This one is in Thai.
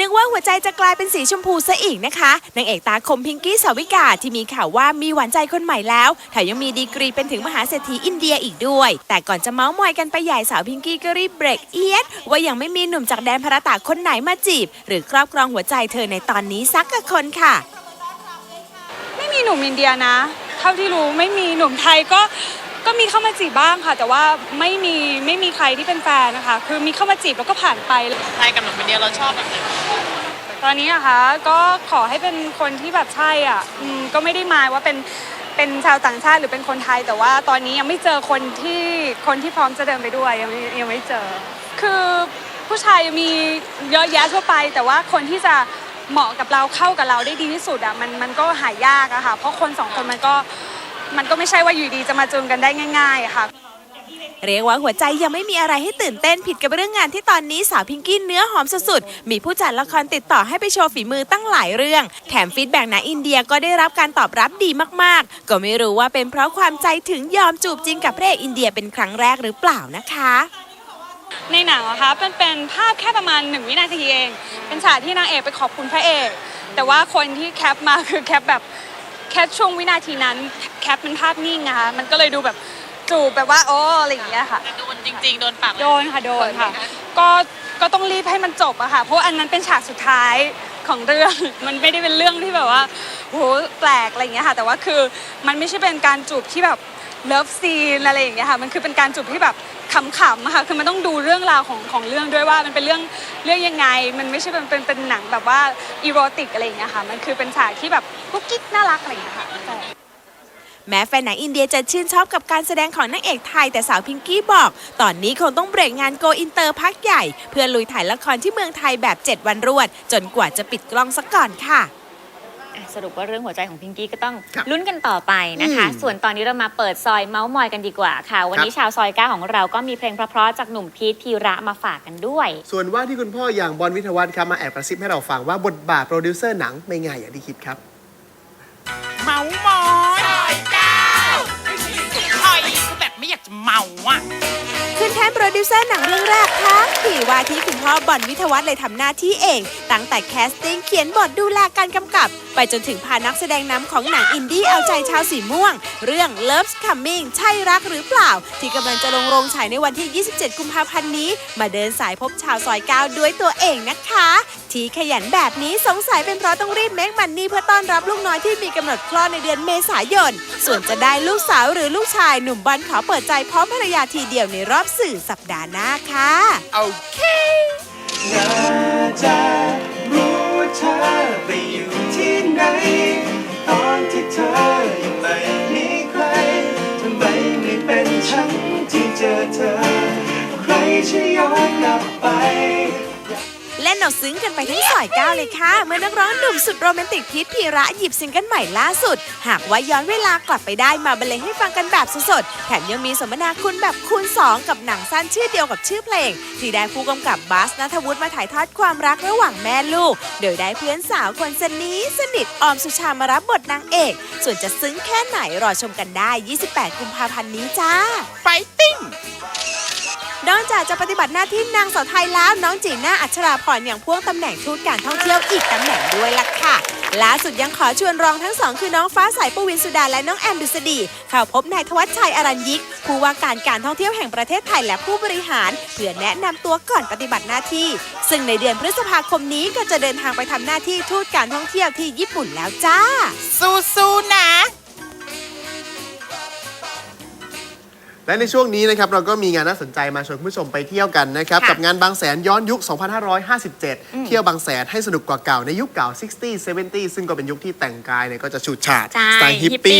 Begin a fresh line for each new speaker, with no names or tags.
นึกว่าหัวใจจะกลายเป็นสีชมพูซะอีกนะคะนางเอกตาคมพิงกี้สาวิกาที่มีข่าวว่ามีหวานใจคนใหม่แล้วแถมยังมีดีกรีเป็นถึงมหาเศรษฐีอินเดียอีกด้วย แต่ก่อนจะเมาส์มอยกันไปใหญ่สาวพิงกี้ก็รีบเบรกเอียดว่ายังไม่มีหนุ่มจากแดนพระตาคนไหนมาจีบ หรือครอบครองหัวใจเธอในตอนนี้สักกคนค่ะ
ไม่มีหนุ่มอินเดียนะ เท่าที่รู้ไม่มีหนุ่มไทยก็ ก็มีเข้ามาจีบบ้างค่ะ แต่ว่าไม่มีไม่มีใครที่เป็นแฟนนะคะ คือมีเข้ามาจีบแล้วก็ผ่านไป
ไทยกับหนุ่มอินเดียเราชอบแบบไหน
ตอนนี้อะคะก็ขอให้เป็นคนที่แบบใช่อะอืมก็ไม่ได้หมายว่าเป็นเป็นชาวต่างชาติหรือเป็นคนไทย แต่ว่าตอนนี้ยังไม่เจอคนที่คนที่พร้อมจะเดินไปด้วยยังไม่ยังไม่เจอ คือผู้ชายมีเยอะแยะทั่วไป แต่ว่าคนที่จะเหมาะกับเราเข้ากับเราได้ดีที่สุดอะมันมันก็หายากอะค่ะ เพราะคนสองคนมันก็ มันก็ไม่ใช่ว่าอยู่ดีจะมาจูนกันได้ง่ายๆอะค่ะ
เรียกว่าหัวใจยังไม่มีอะไรให้ตื่นเต้นผิดกับเรื่องงานที่ตอนนี้สาวพิงกี้เนื้อหอมสุดๆ มีผู้จัดละครติดต่อให้ไปโชว์ฝีมือตั้งหลายเรื่อง แถมฟีดแบ็กหนังอินเดียก็ได้รับการตอบรับดีมากๆ ก็ไม่รู้ว่าเป็นเพราะความใจถึงยอมจูบจริงกับพระเอกอินเดียเป็นครั้งแรกหรือเปล่านะคะ
ในหนังอะคะเป็นเป็นภาพแค่ประมาณหนึ่งวินาทีเอง เป็นฉากที่นางเอกไปขอบคุณพระเอก แต่ว่าคนที่แคปมาคือแคปแบบแคปช่วงวินาทีนั้น แคปเป็นภาพนิ่งนะคะมันก็เลยดูแบบจูบแบบว่าโอ้อะไรอย่างเงี้ยค่ะ
แต่โดนจริง ๆ โดนปาก
โดนค่ะโดนค่ะก็ก็ต้องรีบให้มันจบอะค่ะ เพราะอันนั้นเป็นฉากสุดท้ายของเรื่อง มันไม่ได้เป็นเรื่องที่แบบว่าโหแปลกอะไรอย่างเงี้ยค่ะ แต่ว่าคือมันไม่ใช่เป็นการจูบที่แบบเลิฟซีนอะไรอย่างเงี้ยค่ะ มันคือเป็นการจูบที่แบบขำๆอะค่ะ คือมันต้องดูเรื่องราวของของเรื่องด้วยว่ามันเป็นเรื่องเรื่องยังไง มันไม่ใช่เป็นเป็นเป็นหนังแบบว่าอีโรติกอะไรอย่างเงี้ยค่ะ มันคือเป็นฉากที่แบบกุ๊กกิ๊กน่ารักอะไรอย่างเงี้ยค่ะใช่
แม้แฟนหนังอินเดียจะชื่นชอบกับการแสดงของนางเอกไทย แต่สาวพิงกี้บอก ตอนนี้คงต้องเบรกงานโกอินเตอร์พักใหญ่ เพื่อลุยถ่ายละครที่เมืองไทยแบบ 7 วันรวด จนกว่าจะปิดกล้องซะก่อนค่ะ
อะสรุปว่าเรื่องหัวใจของพิงกี้ก็ต้องลุ้นกันต่อไปนะคะส่วนตอนนี้เรามาเปิดซอยเมาส์มอยกันดีกว่าค่ะ วันนี้ชาวซอยก้าของเราก็มีเพลงเพราะๆจากหนุ่มพีทพีระมาฝากกันด้วย
ส่วนว่าที่คุณพ่ออย่างบอลวิทยาวัฒน์ครับมาแอบกระซิบให้เราฟังว่าบทบาทโปรดิวเซอร์หนังไม่ง่ายอย่างที่คิดครับ
จะเมาอะ
ขึ้นแท่นโปรดิวเซอร์หนังเรื่องแรกทั้งที่ว่าที่คุณพ่อบอลวิทวัฒน์เลยทำหน้าที่เอง ตั้งแต่แคสติ้งเขียนบทดูแลการกำกับ ไปจนถึงพานักแสดงนำของหนังอินดี้เอาใจชาวสีม่วง เรื่อง Love's Coming ใช่รักหรือเปล่า ที่กำลังจะลงโรงฉายในวันที่ 27 กุมภาพันธ์นี้ มาเดินสายพบชาวซอยก้าวด้วยตัวเองนะคะ ที่ขยันแบบนี้สงสัยเป็นเพราะต้องรีบเมคมันนี่เพื่อต้อนรับลูกน้อยที่มีกำหนดคลอดในเดือนเมษายน ส่วนจะได้ลูกสาวหรือลูกชายหนุ่มบอลขอเปิดใจพร้อมภรรยาทีเดียวในรอบสื่อสัปดาห์หน้าค่ะ
โอเค
อยาจะรู้เธอไปอยู่ที่ไหน ตอนที่เธอยังไม่มีใครทำไมไม่เป็นฉันที่เจอเธอ ใครจะย้อนกลับไป
นเอาซึ้งกันไปทั้งสอยก้าวเลยค่ะ เมื่อนักร้องหนุ่มสุดโรแมนติกพีทพีระหยิบซิงเกิลใหม่ล่าสุด หากว่าย้อนเวลากลับไปได้มาบรรเลงให้ฟังกันแบบสดๆแถมยังมีสมนาคุณแบบคูณ 2 กับหนังสั้นชื่อเดียวกับชื่อเพลง ที่ได้ผู้กำกับบัสนัทวุฒิมาถ่ายทอดความรักระหว่างแม่ลูก โดยได้เพื่อนสาวคนสนิทสนิทออมสุชามารับบทนางเอก ส่วนจะซึ้งแค่ไหนรอชมกันได้ 28 กุมภาพันธ์นี้จ้า
ไฟติ้ง
อกจากจะปฏิบัติหน้าที่นางสาวไทยแล้วน้องจีน่าอัชราพรยังพ่วงตำแหน่งทูตการท่องเที่ยวอีกตำแหน่งด้วยล่ะค่ะล่าสุดยังขอชวนรองทั้งสองคือน้องฟ้าใสปวินสุดาและน้องแอมดุษฎีเข้าพบนายธวัชชัยอรัญยิกผู้ว่าการการท่องเที่ยวแห่งประเทศไทยและผู้บริหาร เพื่อแนะนำตัวก่อนปฏิบัติหน้าที่ ซึ่งในเดือนพฤษภาคมนี้ก็จะเดินทางไปทำหน้าที่ทูตการท่องเที่ยวที่ญี่ปุ่นแล้วจ้า
สู้
และในช่วงนี้นะครับเราก็มีงานน่าสนใจมาชวนคุณผู้ชมไปเที่ยวกันนะครับ
ค่ะ
กับงานบางแสนย้อนยุค 2557 เที่ยวบางแสนให้สนุกกว่าเก่าในยุคเก่า 60 70 ซึ่งก็เป็นยุคที่แต่งกายเนี่ยก็จะฉูดฉาด
ใช่
สไตล์ฮิป
ฮิปปี้